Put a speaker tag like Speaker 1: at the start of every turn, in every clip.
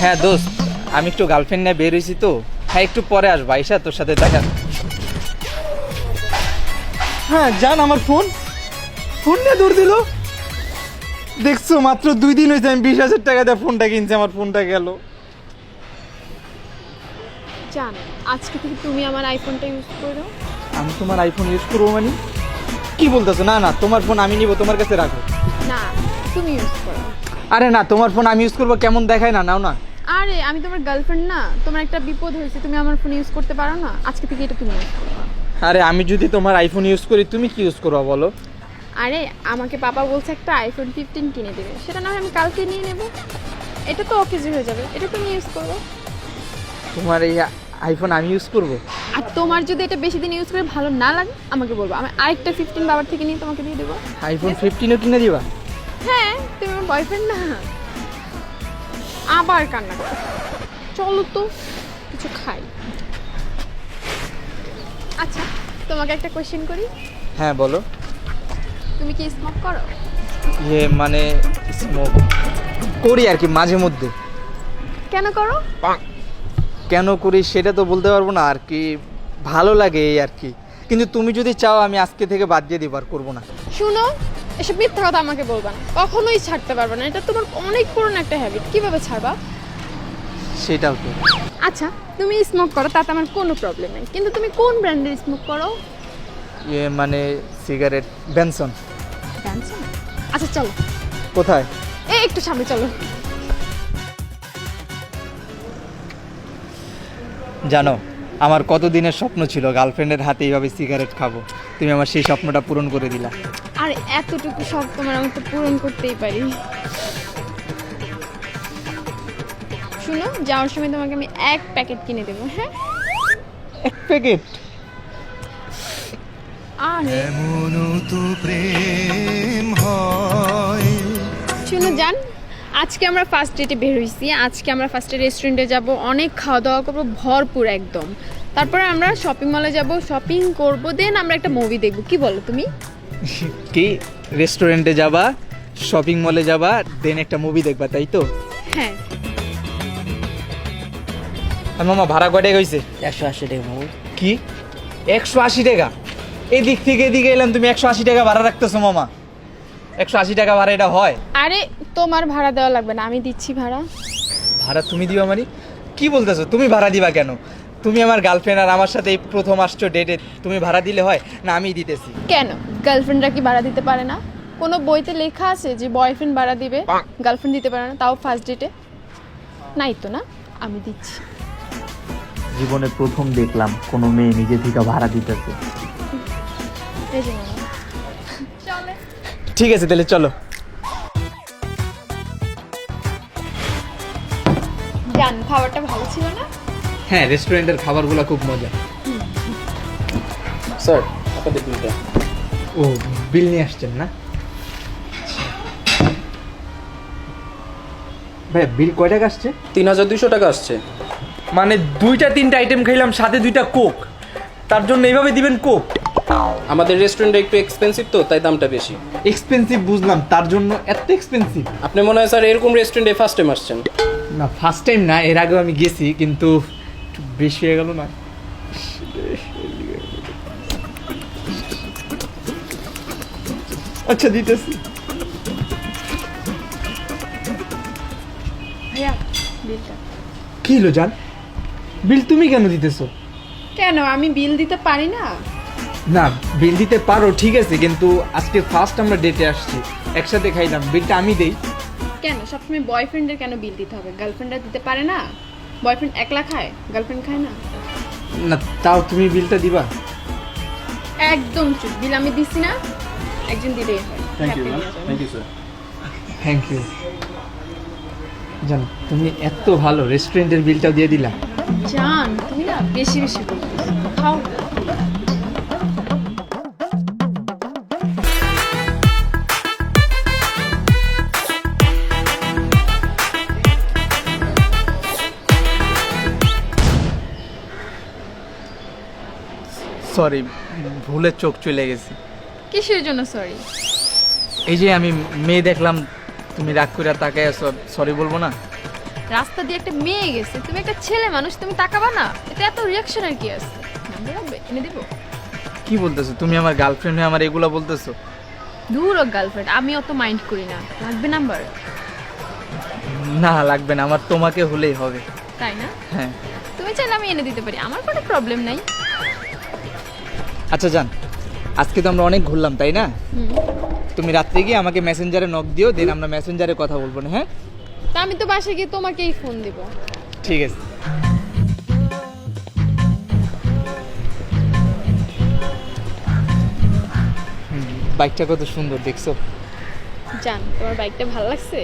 Speaker 1: হ্যাঁ দোস্ত আমি একটু গার্লফ্রেন্ড নিয়ে বের হয়েছি তো। হ্যাঁ একটু পরে আসব আইসা তোর সাথে দেখা। হ্যাঁ জান আমার ফোন। ফোন নিয়ে দৌড় দিল। দেখছ মাত্র দুই দিন হয়েছে আমি বিশ হাজার টাকা দিয়ে ফোনটা কিনছি আমার ফোনটা গেল।
Speaker 2: জান আজকে থেকে তুমি আমার আইফোনটা ইউজ করো।
Speaker 1: আমি তোমার আইফোন ইউজ করব মানে? কি বলতেছো? না না তোমার ফোন আমি নিব তোমার কাছে রাখো।
Speaker 2: না তুমি ইউজ করো।
Speaker 1: আরে না তোমার ফোন আমি ইউজ করব কেমন দেখায় না নাও না।
Speaker 2: আরে আমি তোমার গার্লফ্রেন্ড না। তোমার একটা বিপদ হয়েছে তুমি আমার ফোন ইউজ করতে পারো না। আজকে থেকে এটা তুমি ইউজ করো
Speaker 1: আরে আমি যদি তোমার আইফোন ইউজ করি তুমি কি ইউজ করব বলো?
Speaker 2: আরে আমাকে পাপা বলছে একটা আইফোন ফিফটিন কিনে দেবে। সেটা না হয় আমি কালকে নিয়ে নেব। এটা তো অকেজি হয়ে যাবে। এটা তুমি ইউজ করো
Speaker 1: তোমার এই আইফোন আমি ইউজ করব?
Speaker 2: আর তোমার যদি এটা বেশি দিন ইউজ করে ভালো না লাগে আমাকে বলব। আমি আরেকটা ফিফটিন বাবার থেকে নিয়ে তোমাকে দিয়ে দেবো।
Speaker 1: আইফোন ফিফটিনও কিনে দিবা?
Speaker 2: হ্যাঁ তুমি আমার বয়ফ্রেন্ড না। আবার কান্না করো। চলো তো কিছু খাই। আচ্ছা তোমাকে একটা কোয়েশ্চেন করি?
Speaker 1: হ্যাঁ বলো।
Speaker 2: তুমি কি স্মোক করো?
Speaker 1: ইয়ে মানে স্মোক করি আর কি মাঝে মধ্যে।
Speaker 2: কেন করো?
Speaker 1: কেন করি সেটা তো বলতে পারব না আর কি ভালো লাগে এই আর কি। কিন্তু তুমি যদি চাও আমি আজকে থেকে বাদ দিয়ে দিব আর করব না।
Speaker 2: শুনো এসব মিথ্যা কথা আমাকে বলবা না। কখনোই ছাড়তে পারবে না। এটা তোমার অনেক পুরনো একটা হ্যাবিট কীভাবে ছাড়বা?
Speaker 1: সেটাও তো।
Speaker 2: আচ্ছা তুমি স্মোক করো তাতে আমার কোনো প্রবলেম নেই। কিন্তু তুমি কোন ব্র্যান্ডের স্মোক করো?
Speaker 1: ইয়ে মানে সিগারেট বেনসন
Speaker 2: Johnson? আচ্ছা চলো।
Speaker 1: কোথায়?
Speaker 2: এই একটু সামনে চলো।
Speaker 1: জানো আমার কত দিনের স্বপ্ন ছিল গার্লফ্রেন্ডের হাতে এইভাবে সিগারেট খাব। তুমি আমার সেই স্বপ্নটা পূরণ করে দিলা।
Speaker 2: আর এতটুকু শখ তোমার আমি তো পূরণ করতেই পারি। শুনো যাওয়ার সময় তোমাকে আমি এক প্যাকেট কিনে দেবো হ্যাঁ?
Speaker 1: এক প্যাকেট?
Speaker 2: আরে।
Speaker 3: তো প্রেম হয়।
Speaker 2: শুনো জান আজকে আমরা ফার্স্ট ডেটে বের হয়েছি আজকে আমরা ফার্স্টে রেস্টুরেন্টে যাব অনেক খাওয়া দাওয়া করব ভরপুর একদম। তারপরে আমরা শপিং মলে যাব শপিং করব দেন আমরা একটা মুভি দেখব। কি বলো তুমি?
Speaker 1: কি? রেস্টুরেন্টে যাবা শপিং মলে যাবা দেন একটা মুভি দেখবা তাই তো?
Speaker 2: হ্যাঁ।
Speaker 1: আর মামা ভাড়া কয়টা গেছে
Speaker 4: একশো আশি টাকা মামু।
Speaker 1: কি? একশো আশি টাকা? এদিক থেকে এদিকে এলাম তুমি একশো আশি টাকা ভাড়া রাখতেছো মামা। একশো আশি টাকা ভাড়া এটা হয়?
Speaker 2: আরে তোমার ভাড়া দেওয়া লাগবে না আমি দিচ্ছি ভাড়া।
Speaker 1: ভাড়া তুমি দিবা মানে? কি বলতেছো? তুমি ভাড়া দিবা কেন? তুমি আমার গার্লফ্রেন্ড আর আমার সাথে এই প্রথম আসছো ডেটে তুমি ভাড়া দিলে হয়? না আমি দিতেছি।
Speaker 2: কেন? গার্লফ্রেন্ডরা কি ভাড়া দিতে পারে না? কোনো বইতে লেখা আছে যে বয়ফ্রেন্ড ভাড়া দিবে গার্লফ্রেন্ড দিতে পারে না তাও ফার্স্ট ডেটে নাই তো না আমি দিচ্ছি।
Speaker 5: জীবনে প্রথম দেখলাম কোনো মেয়ে নিজে থেকে ভাড়া দিতেছে।
Speaker 2: এই যে মামা।
Speaker 1: ঠিক আছে তাহলে চলো।
Speaker 2: জান খাবারটা ভালো ছিল না?
Speaker 1: হ্যাঁ রেস্টুরেন্টের খাবারগুলো খুব মজা
Speaker 4: স্যার আপনাদের বিলটা?
Speaker 1: ও বিল নিয়ে আসছেন না? ভাই বিল কয় টাকা আসছে?
Speaker 4: তিন হাজার দুইশো টাকা আসছে।
Speaker 1: মানে দুইটা তিনটা আইটেম খাইলাম সাথে দুইটা কোক তার জন্য এইভাবে দিবেন কোক
Speaker 4: আমাদের রেস্টুরেন্টে একটু এক্সপেন্সিভ তো তাই দামটা বেশি।
Speaker 1: এক্সপেন্সিভ বুঝলাম তার জন্য এত এক্সপেন্সিভ
Speaker 4: আপনি মনে হয় স্যার এরকম রেস্টুরেন্টে ফার্স্ট টাইম আসছেন।
Speaker 1: না ফার্স্ট টাইম না এর আগেও আমি গেছি কিন্তু বেশি হয়ে গেল না? আচ্ছা দিতেছি। কি হলো জান? বিল তুমি কেন দিতেছো?
Speaker 2: কেন? আমি বিল দিতে পারি না।
Speaker 1: না বিল দিতে পারো ঠিক আছে কিন্তু আজকে ফার্স্ট আমরা ডেটে আসছি। একসাথে খাইলাম বিলটা আমি দেই।
Speaker 2: কেন? সবসময় বয়ফ্রেন্ডের কেন বিল দিতে হবে? গার্লফ্রেন্ডরা দিতে পারে না? বয়ফ্রেন্ড একলা খায়? গার্লফ্রেন্ড খায় না?
Speaker 1: না তাও তুমি বিলটা দিবা?
Speaker 2: একদম চুপ। বিল আমি দিছি না একজন দিলেই হয়। Happy নিয়ে যাবে।
Speaker 4: ইউ স্যার
Speaker 1: থ্যাংক ইউ জান তুমি এত ভালো রেস্টুরেন্টের বিলটাও দিয়ে দিলা।
Speaker 2: জান তুমি না বেশি বেশি খাও
Speaker 1: সরি ভুলে চোখ চলে গেছে।
Speaker 2: কিসের জন্য সরি?
Speaker 1: এই যে আমি মেয়ে দেখলাম তুমি রাগ করে তাকায় সরি বলব না?
Speaker 2: রাস্তা দিয়ে একটা মেয়ে গেছে তুমি একটা ছেলে মানুষ তুমি তাকাবা না এটা এত রিয়াকশনের কি আছে? নাম্বার এনে দিব।
Speaker 1: কি বলতেছো তুমি আমার গার্লফ্রেন্ড হয়ে আমার এগুলো বলতেছো?
Speaker 2: দূর গার্লফ্রেন্ড আমি অত মাইন্ড করি না। লাগবে নাম্বার
Speaker 1: না লাগবে না আমার তোমাকে হলেই হবে।
Speaker 2: তাই না?
Speaker 1: হ্যাঁ।
Speaker 2: তুমি চাইলে আমি এনে দিতে পারি আমার কোনো প্রবলেম নাই।
Speaker 1: আচ্ছা জান আজকে তো আমরা অনেক ঘুরলাম তাই না? তুমি রাত্রে গিয়ে আমাকে মেসেঞ্জারে নক দিও দেন আমরা মেসেঞ্জারে কথা বলব না হ্যাঁ?
Speaker 2: তা আমি তো বাসায় গিয়ে তোমাকেই ফোন দিব।
Speaker 1: ঠিক আছে। বাইকটা কত সুন্দর দেখছ?
Speaker 2: জান তোমার বাইকটা ভালো লাগছে?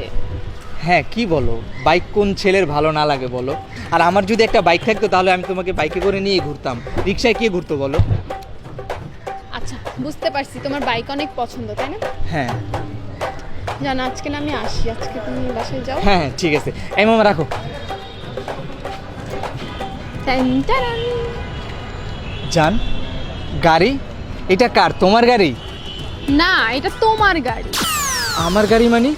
Speaker 1: হ্যাঁ কি বলো? বাইক কোন ছেলের ভালো না লাগে বলো? আর আমার যদি একটা বাইক থাকতো তাহলে আমি তোমাকে বাইকে করে নিয়ে ঘুরতাম। রিক্সায় কে ঘুরতো বলো?
Speaker 2: বুঝতে পারছি তোমার বাইক অনেক পছন্দ তাই না?
Speaker 1: হ্যাঁ।
Speaker 2: জান আজকে না আমি আসি আজকে তুমি বাসায় যাও।
Speaker 1: হ্যাঁ হ্যাঁ ঠিক আছে। এই মামা রাখো।
Speaker 2: টান টারান।
Speaker 1: জান গাড়ি? এটা কার তোমার গাড়ি?
Speaker 2: না এটা তোমার গাড়ি।
Speaker 1: আমার গাড়ি মানে?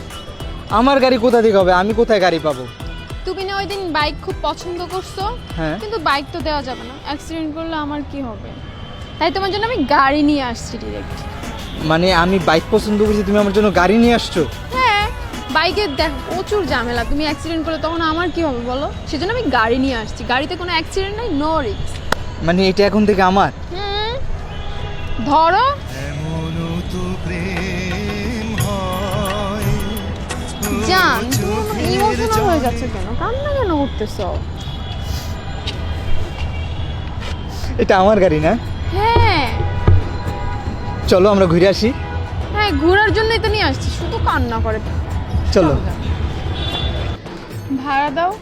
Speaker 1: আমার গাড়ি কোথা থেকে হবে? আমি কোথায় গাড়ি পাবো?
Speaker 2: তুমি না ওই দিন বাইক খুব পছন্দ করছ
Speaker 1: হ্যাঁ।
Speaker 2: কিন্তু বাইক তো দেওয়া যাবে না। অ্যাক্সিডেন্ট করলে আমার কি হবে? তাই তোমার জন্য আমি গাড়ি নিয়ে আসছি ডিরেক্ট
Speaker 1: মানে আমি বাইক পছন্দ করছি তুমি আমার জন্য গাড়ি নিয়ে আসছো?
Speaker 2: হ্যাঁ বাইকে দেখ প্রচুর ঝামেলা। তুমি অ্যাক্সিডেন্ট করলে তখন আমার কি হবে বলো? সেজন্য আমি গাড়ি নিয়ে আসছি। গাড়িতে কোনো অ্যাক্সিডেন্ট নাই নো রিস্ক
Speaker 1: মানে এটা এখন থেকে আমার?
Speaker 2: হুম। ধরো। জান তুমি ইমোশনাল হয়ে যাচ্ছে কেন? কান্না কেন করতেছো?
Speaker 1: এটা আমার গাড়ি না? চলো আমরা ঘুরে আসি।
Speaker 2: হ্যাঁ ঘোরার জন্যই তো নিয়ে আসছি শুধু কান্না করে।
Speaker 1: চলো।
Speaker 2: ভাড়া দাও।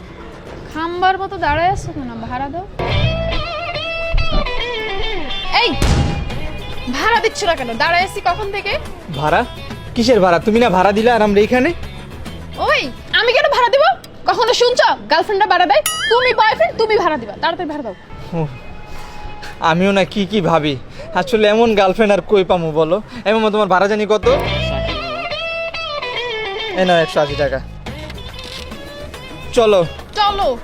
Speaker 2: খাম্বার মতো দাঁড়ায় আছো কেন? ভাড়া দাও। এই ভাড়া দিচ্ছ না কেন? দাঁড়ায় আছি কখন থেকে?
Speaker 1: ভাড়া? কিসের ভাড়া? তুমি না ভাড়া দিলে আর আমরা এখানে?
Speaker 2: ওই আমি কেন ভাড়া দিব? কখনো শুনছো? গার্লফ্রেন্ডরা ভাড়া দেয় তুমি বয়ফ্রেন্ড তুমি ভাড়া দিবা। তাড়াতাড়ি ভাড়া দাও।
Speaker 1: আমিও না কি কি ভাবি। আসলে এমন গার্লফ্রেন্ড আর কই পামু বলো? এমন তোমার ভাড়া জানি কত? এ নাও, একশো আশি টাকা। চলো।
Speaker 2: চলো।